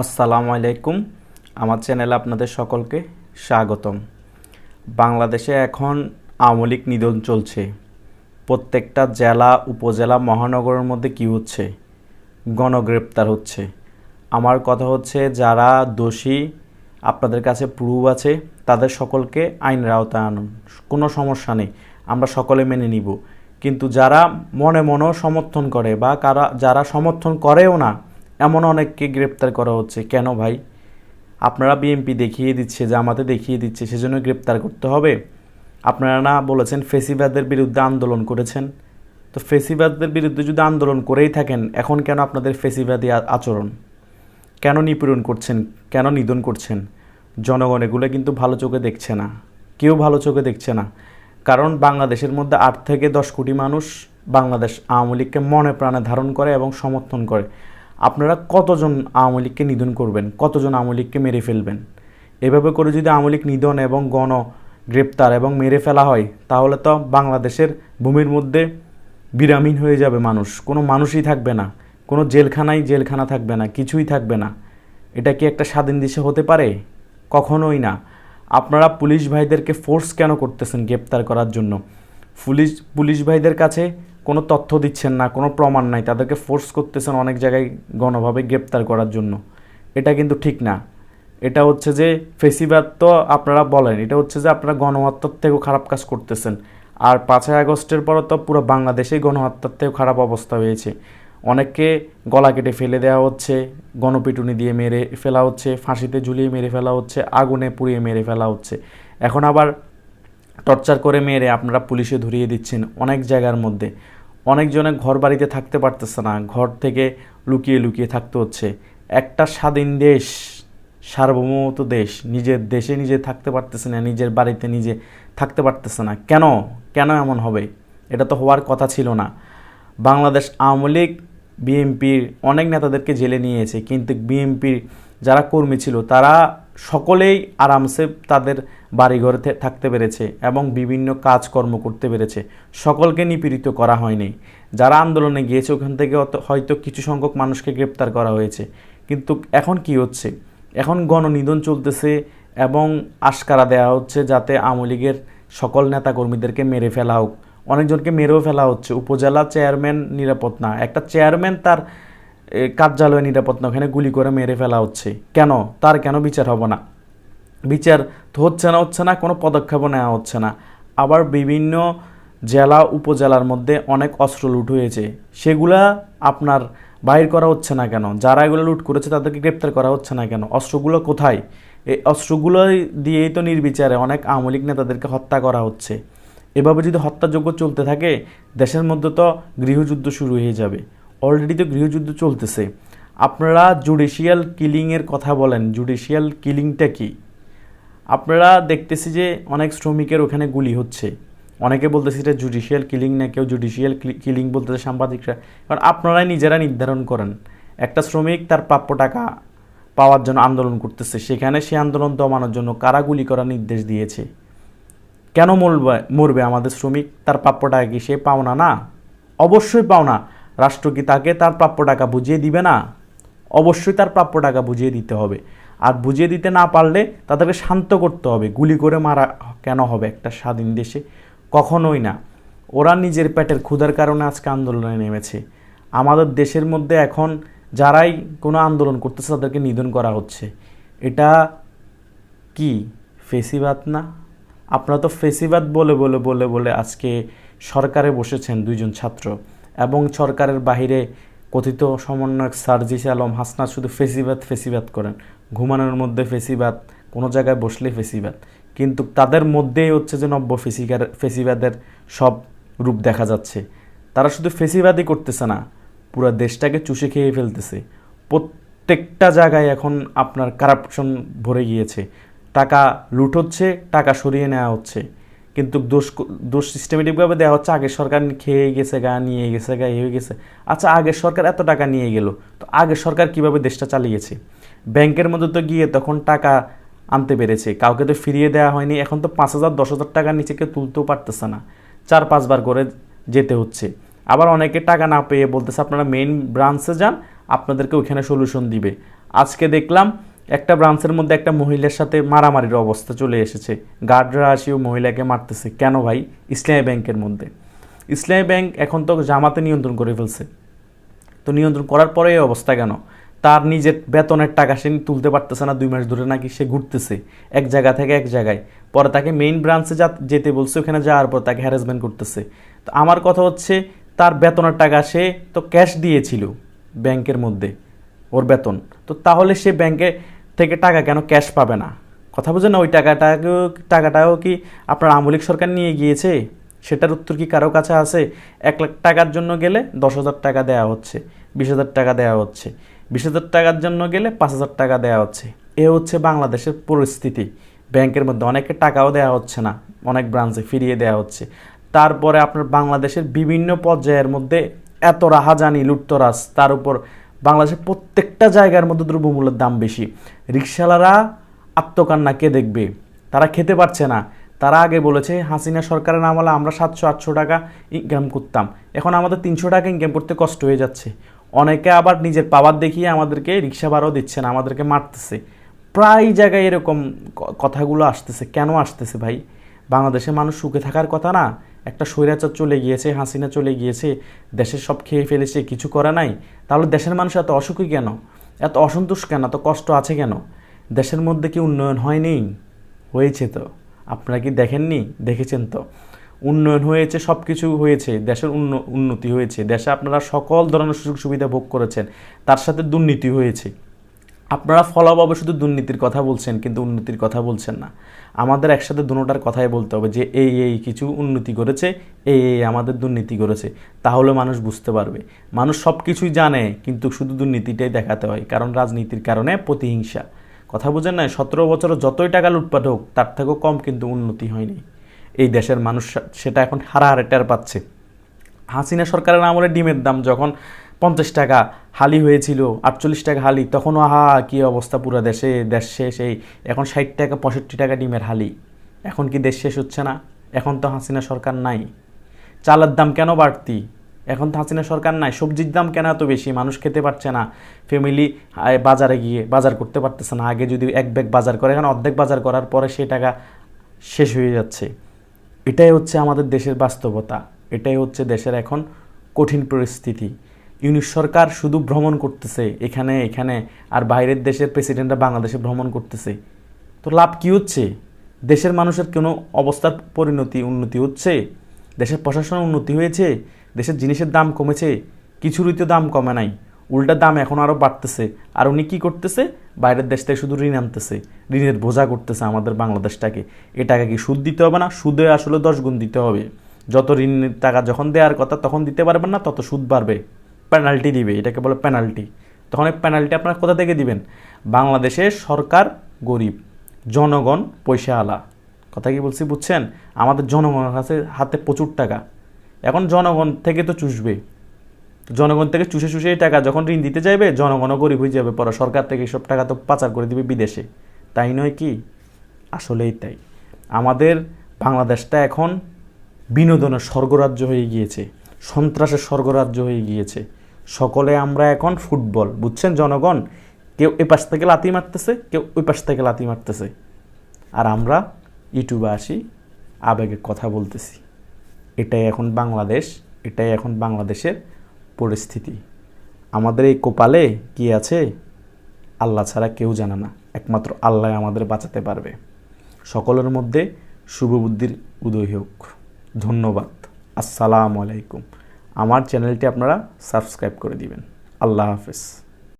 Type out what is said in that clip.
আসসালামু আলাইকুম। আমার চ্যানেলে আপনাদের সকলকে স্বাগতম। বাংলাদেশে এখন আওয়ামী লীগ নিধন চলছে। প্রত্যেকটা জেলা, উপজেলা, মহানগরের মধ্যে কি হচ্ছে? গণগ্রেপ্তার হচ্ছে। আমার কথা হচ্ছে, যারা দোষী, আপনাদের কাছে প্রুফ আছে, তাদের সকলকে আইনের আওতায় আনুন। কোনো সমস্যা নেই, আমরা সকলে মেনে নিব। কিন্তু যারা মনে মনেও সমর্থন করে বা কারা যারা সমর্থন করেও না এমন অনেককে গ্রেপ্তার করা হচ্ছে। কেন ভাই? আপনারা বিএমপি দেখিয়ে দিচ্ছে, জামাতে দেখিয়ে দিচ্ছে, সেজন্য গ্রেপ্তার করতে হবে। আপনারা না বলেছেন ফেসিবাদের বিরুদ্ধে আন্দোলন করেছেন? তো ফেসিবাদের বিরুদ্ধে যদি আন্দোলন করেই থাকেন, এখন কেন আপনাদের ফেসিবাদী আচরণ? কেন নিপীড়ন করছেন? কেন নিধন করছেন? জনগণ এগুলো কিন্তু ভালো চোখে দেখছে না। কেউ ভালো চোখে দেখছে না। কারণ বাংলাদেশের মধ্যে আট থেকে দশ কোটি মানুষ বাংলাদেশ আওয়ামী লীগকে মনে প্রাণে ধারণ করে এবং সমর্থন করে। আপনারা কতজন আওয়ামী লীগকে নিধন করবেন? কতজন আওয়ামী লীগকে মেরে ফেলবেন? এভাবে করে যদি আওয়ামী লীগ নিধন এবং গণ গ্রেপ্তার এবং মেরে ফেলা হয়, তাহলে তো বাংলাদেশের ভূমির মধ্যে বিরামহীন হয়ে যাবে মানুষ। কোনো মানুষই থাকবে না। কোনো জেলখানাই জেলখানা থাকবে না। কিছুই থাকবে না। এটা কি একটা স্বাধীন দেশে হতে পারে? কখনোই না। আপনারা পুলিশ ভাইদেরকে ফোর্স কেন করতেছেন গ্রেপ্তার করার জন্য? পুলিশ পুলিশ ভাইদের কাছে কোনো তথ্য দিচ্ছেন না, কোনো প্রমাণ নাই, তাদেরকে ফোর্স করতেছেন অনেক জায়গায় গণভাবে গ্রেপ্তার করার জন্য। এটা কিন্তু ঠিক না। এটা হচ্ছে যে ফেসিবাদ তো আপনারা বলেন, এটা হচ্ছে যে আপনারা গণহত্যার থেকেও খারাপ কাজ করতেছেন। আর পাঁচই আগস্টের পরে তো পুরো বাংলাদেশেই গণহত্যার থেকেও খারাপ অবস্থা হয়েছে। অনেককে গলা কেটে ফেলে দেওয়া হচ্ছে, গণপিটুনি দিয়ে মেরে ফেলা হচ্ছে, ফাঁসিতে ঝুলিয়ে মেরে ফেলা হচ্ছে, আগুনে পুড়িয়ে মেরে ফেলা হচ্ছে। এখন আবার টর্চার করে মেরে আপনারা পুলিশে ধরিয়ে দিচ্ছেন অনেক জায়গার মধ্যে। অনেকজনে ঘর বাড়িতে থাকতে পারতেছে না, ঘর থেকে লুকিয়ে লুকিয়ে থাকতে হচ্ছে। একটা স্বাধীন দেশ সার্বভৌমত দেশ, নিজের দেশে নিজে থাকতে পারতেছে না, নিজের বাড়িতে নিজে থাকতে পারতেছে না। কেন? কেন এমন হবে? এটা তো হওয়ার কথা ছিল না। বাংলাদেশ আওয়ামী লীগ, বিএনপির অনেক নেতাদেরকে জেলে নিয়েছে কিন্তু বিএনপির যারা কর্মী ছিল, তারা সকলেই আরামসে তাদের বাড়িঘরে থাকতে পেরেছে এবং বিভিন্ন কাজকর্ম করতে পেরেছে। সকলকে নিপীড়িত করা হয়নি। যারা আন্দোলনে গিয়েছে, ওখান থেকে হয়তো কিছু সংখ্যক মানুষকে গ্রেপ্তার করা হয়েছে। কিন্তু এখন কি হচ্ছে? এখন গণনিধন চলতেছে এবং আশকারা দেওয়া হচ্ছে যাতে আওয়ামী লীগের সকল নেতাকর্মীদেরকে মেরে ফেলা হোক। অনেকজনকে মেরেও ফেলা হচ্ছে। উপজেলা চেয়ারম্যান নিরাপদ না। একটা চেয়ারম্যান তার কার্যালয়ে নিরাপদ না, ওখানে গুলি করে মেরে ফেলা হচ্ছে। কেন? তার কেন বিচার হবে না? বিচার হচ্ছে না হচ্ছে না, কোনো পদক্ষেপও নেওয়া হচ্ছে না। আবার বিভিন্ন জেলা, উপজেলার মধ্যে অনেক অস্ত্র লুট হয়েছে। সেগুলা আপনার বাইর করা হচ্ছে না কেন? যারা এগুলো লুট করেছে তাদেরকে গ্রেপ্তার করা হচ্ছে না কেন? অস্ত্রগুলো কোথায়? এই অস্ত্রগুলো দিয়েই তো নির্বিচারে অনেক আওয়ামী লীগ নেতাদেরকে হত্যা করা হচ্ছে। এভাবে যদি হত্যাযোগ্য চলতে থাকে, দেশের মধ্যে তো গৃহযুদ্ধ শুরু হয়ে যাবে। অলরেডি তো গৃহযুদ্ধ চলতেছে। আপনারা জুডিশিয়াল কিলিংয়ের কথা বলেন। জুডিশিয়াল কিলিংটা কি? আপনারা দেখতেছি যে অনেক শ্রমিকের ওখানে গুলি হচ্ছে। অনেকে বলতেছে এটা জুডিশিয়াল কিলিং না, কেউ জুডিশিয়াল কিলিং বলতেছে সাংবাদিকরা। কারণ আপনারাই নিজেরা নির্ধারণ করেন। একটা শ্রমিক তার প্রাপ্য টাকা পাওয়ার জন্য আন্দোলন করতেছে। সেখানে সে আন্দোলন দমানোর জন্য কারা গুলি করার নির্দেশ দিয়েছে? কেন মরবে মরবে আমাদের শ্রমিক? তার প্রাপ্য টাকা কি সে পাওনা না? অবশ্যই পাওনা। রাষ্ট্র কি তাকে তার প্রাপ্য টাকা বুঝিয়ে দিবে না, অবশ্যই তার প্রাপ্য টাকা বুঝিয়ে দিতে হবে। আর বুঝিয়ে দিতে না পারলে তাদেরকে শান্ত করতে হবে, গুলি করে মারা কেন হবে একটা স্বাধীন দেশে? কখনোই না। ওরা নিজের পেটের ক্ষুধার কারণে আজকে আন্দোলনে নেমেছে। আমাদের দেশের মধ্যে এখন যারাই কোনো আন্দোলন করতেছে তাদেরকে নিধন করা হচ্ছে। এটা কি, ফেসিবাদ না? আপনারা তো ফেসিবাদ বলে বলে বলে বলে আজকে সরকারে বসেছেন দুইজন ছাত্র। এবং সরকারের বাহিরে কথিত সমন্বয়ক সার্জিস আলম হাসনাত শুধু ফেসিবাদ ফেসিবাদ করেন। ঘুমানোর মধ্যে ফেসিবাদ, কোনো জায়গায় বসলে ফেসিবাদ। কিন্তু তাদের মধ্যেই হচ্ছে যে নব্য ফেসিকার, ফেসিবাদের সব রূপ দেখা যাচ্ছে। তারা শুধু ফেসিবাদই করতেছে না, পুরো দেশটাকে চুষে খেয়ে ফেলতেছে। প্রত্যেকটা জায়গায় এখন আপনার কারাপশন ভরে গিয়েছে। টাকা লুট হচ্ছে, টাকা সরিয়ে নেওয়া হচ্ছে। কিন্তু দোষ দোষ সিস্টেমেটিকভাবে দেওয়া হচ্ছে আগের সরকার খেয়ে গেছে গা, নিয়ে গেছে গা হয়ে গেছে। আচ্ছা আগের সরকার এত টাকা নিয়ে গেল, তো আগের সরকার কীভাবে দেশটা চালিয়েছে? ব্যাংকের মধ্যে তো গিয়ে তখন টাকা আনতে পেরেছে, কাউকে তো ফিরিয়ে দেওয়া হয়নি, এখন তো পাঁচ হাজার, দশ হাজার টাকার নিচে কেউ তুলতেও পারতেছে না, চার পাঁচবার করে যেতে হচ্ছে। আবার অনেকে টাকা না পেয়ে বলতেছে, আপনারা মেইন ব্রাঞ্চে যান, আপনাদেরকে ওইখানে সলিউশন দিবে। আজকে দেখলাম একটা ব্রাঞ্চের মধ্যে একটা মহিলার সাথে মারামারির অবস্থা চলে এসেছে। গার্ডরা আসিও মহিলাকে মারতেছে। কেন ভাই? ইসলামী ব্যাংকের মধ্যে। ইসলামী ব্যাংক এখন তো জামাতে নিয়ন্ত্রণ করে ফেলছে। তো নিয়ন্ত্রণ করার পরে এই অবস্থা কেন? তার নিজের বেতনের টাকা সে তুলতে পারতেছে না দুই মাস ধরে নাকি সে ঘুরতেছে এক জায়গা থেকে এক জায়গায়। পরে তাকে মেইন ব্রাঞ্চে যা যেতে বলছে, ওখানে যাওয়ার পর তাকে হ্যারাসমেন্ট করতেছে। তো আমার কথা হচ্ছে, তার বেতনের টাকা সে তো ক্যাশ দিয়েছিল ব্যাংকের মধ্যে, ওর বেতন। তো তাহলে সে ব্যাংকে থেকে টাকা কেন ক্যাশ পাবে না? কথা বুঝেন না, ওই টাকাটাকেও টাকাটাও কি আপনার আমলিক সরকার নিয়ে গিয়েছে? সেটার উত্তর কি কারও কাছে আছে? এক লাখ টাকার জন্য গেলে দশ হাজার টাকা দেওয়া হচ্ছে, বিশ হাজার টাকা দেওয়া হচ্ছে, বিশ হাজার টাকার জন্য গেলে পাঁচ হাজার টাকা দেওয়া হচ্ছে। এ হচ্ছে বাংলাদেশের পরিস্থিতি। ব্যাংকের মধ্যে অনেকে টাকাও দেওয়া হচ্ছে না, অনেক ব্রাঞ্চে ফিরিয়ে দেওয়া হচ্ছে। তারপরে আপনার বাংলাদেশের বিভিন্ন পর্যায়ের মধ্যে এত রাহাজানি, লুটতরাজ, তার উপর বাংলাদেশের প্রত্যেকটা জায়গার মধ্যে দ্রব্যমূল্যের দাম বেশি। রিক্সাওয়ালারা আত্মকান্না কে দেখবে? তারা খেতে পারছে না। তারা আগে বলেছে, হাসিনা সরকারের আমলে আমরা সাতশো, আটশো টাকা ইনকাম করতাম। এখন আমাদের তিনশো টাকা ইনকাম করতে কষ্ট হয়ে যাচ্ছে। অনেকে আবার নিজের পাওয়ার দেখিয়ে আমাদেরকে রিক্সা ভাড়াও দিচ্ছে না, আমাদেরকে মারতেছে। প্রায় জায়গায় এরকম কথাগুলো আসতেছে। কেন আসতেছে ভাই? বাংলাদেশের মানুষ সুখে থাকার কথা না। একটা স্বৈরাচার চলে গিয়েছে, হাসিনা চলে গিয়েছে, দেশের সব খেয়ে ফেলেছে, কিছু করা নাই। তাহলে দেশের মানুষ এত অসুখী কেন? এত অসন্তোষ কেন? এত কষ্ট আছে কেন? দেশের মধ্যে কি উন্নয়ন হয়নি? হয়েছে তো। আপনারা কি দেখেননি? দেখেছেন তো। উন্নয়ন হয়েছে সব কিছু হয়েছে, দেশের উন্ন- উন্নতি হয়েছে। দেশে আপনারা সকল ধরনের সুযোগ সুবিধা ভোগ করেছেন। তার সাথে দুর্নীতি হয়েছে। আপনারা ফলাভাবে শুধু দুর্নীতির কথা বলছেন, কিন্তু উন্নতির কথা বলছেন না। আমাদের একসাথে দুটোটার কথাই বলতে হবে যে, এই এই কিছু উন্নতি করেছে, এই এই আমাদের দুর্নীতি করেছে, তাহলে মানুষ বুঝতে পারবে। মানুষ সব কিছুই জানে, কিন্তু শুধু দুর্নীতিটাই দেখাতে হয়, কারণ রাজনীতির কারণে প্রতিহিংসা। কথা বুঝেন না সতেরো বছর যতই টাকা লুটপাট হোক, তার থেকেও কম কিন্তু উন্নতি হয়নি। এই দেশের মানুষ সেটা এখন হারাহারে টের পাচ্ছে। হাসিনা সরকারের আমলে ডিমের দাম যখন পঞ্চাশ টাকা হালি হয়েছিল, আটচল্লিশ টাকা হালি তখন আহা, কী অবস্থা পুরো দেশে, দেশ শেষ এই, এখন ষাট টাকা, পঁয়ষট্টি টাকা ডিমের হালি। এখন কি দেশ শেষ হচ্ছে না? এখন তো হাসিনা সরকার নাই। চালের দাম কেন বাড়তি? এখন তো হাসিনা সরকার নাই। সবজির দাম কেন এত বেশি? মানুষ খেতে পারছে না। ফ্যামিলি বাজারে গিয়ে বাজার করতে পারতেছে না। আগে যদি এক ব্যাগ বাজার করে, এখন অর্ধেক বাজার করার পরে সেই টাকা শেষ হয়ে যাচ্ছে। এটাই হচ্ছে আমাদের দেশের বাস্তবতা। এটাই হচ্ছে দেশের এখন কঠিন পরিস্থিতি। ইউনিশ সরকার শুধু ভ্রমণ করতেছে, এখানে এখানে, আর বাইরের দেশের প্রেসিডেন্টরা বাংলাদেশে ভ্রমণ করতেছে। তো লাভ কি হচ্ছে? দেশের মানুষের কোনো অবস্থার পরিণতি, উন্নতি হচ্ছে? দেশের প্রশাসনের উন্নতি হয়েছে? দেশের জিনিসের দাম কমেছে? কিছুরই তো দাম কমে নাই। উল্টা দাম এখন আরও বাড়তেছে। আর উনি কী করতেছে? বাইরের দেশ থেকে শুধু ঋণ আনতেছে। ঋণের বোঝা করতেছে আমাদের বাংলাদেশটাকে। এ টাকা কি সুদ দিতে হবে না? সুদে আসলে দশ গুণ দিতে হবে। যত ঋণের টাকা যখন দেওয়ার কথা তখন দিতে পারবেন না, তত সুদ বাড়বে। পেনাল্টি দিবে, এটাকে বলে পেনাল্টি তখন এই পেনাল্টি আপনারা কোথা থেকে দিবেন? বাংলাদেশের সরকার গরিব, জনগণ পয়সা আলা কথা কি বলছি বুঝছেন? আমাদের জনগণের কাছে হাতে প্রচুর টাকা। এখন জনগণ থেকে তো চুষবে। জনগণ থেকে চুষে চুষে এই টাকা যখন ঋণ দিতে যাইবে, জনগণও গরিব হয়ে যাবে। পরে সরকার থেকে সব টাকা তো পাচার করে দিবে বিদেশে। তাই নয় কি? আসলেই তাই। আমাদের বাংলাদেশটা এখন বিনোদনের স্বর্গরাজ্য হয়ে গিয়েছে। সন্ত্রাসের স্বর্গরাজ্য হয়ে গিয়েছে। সকলে আমরা এখন ফুটবল, বুঝছেন? জনগণ, কেউ এ পাশ থেকে লাতি মারতেছে, কেউ ওই পাশ থেকে লাতি মারতেছে। আর আমরা ইউটিউবে আসি, আবেগে কথা বলতেছি। এটাই এখন বাংলাদেশ, এটাই এখন বাংলাদেশের পরিস্থিতি। আমাদের এই কোপালে কি আছে? আল্লাহ ছাড়া কেউ জানে না। একমাত্র আল্লাহ আমাদের বাঁচাতে পারবে। সকলের মধ্যে শুভবুদ্ধির উদয় হোক। ধন্যবাদ। আসসালামু আলাইকুম। আমার চ্যানেলটি আপনারা সাবস্ক্রাইব করে দিবেন। আল্লাহ হাফেজ।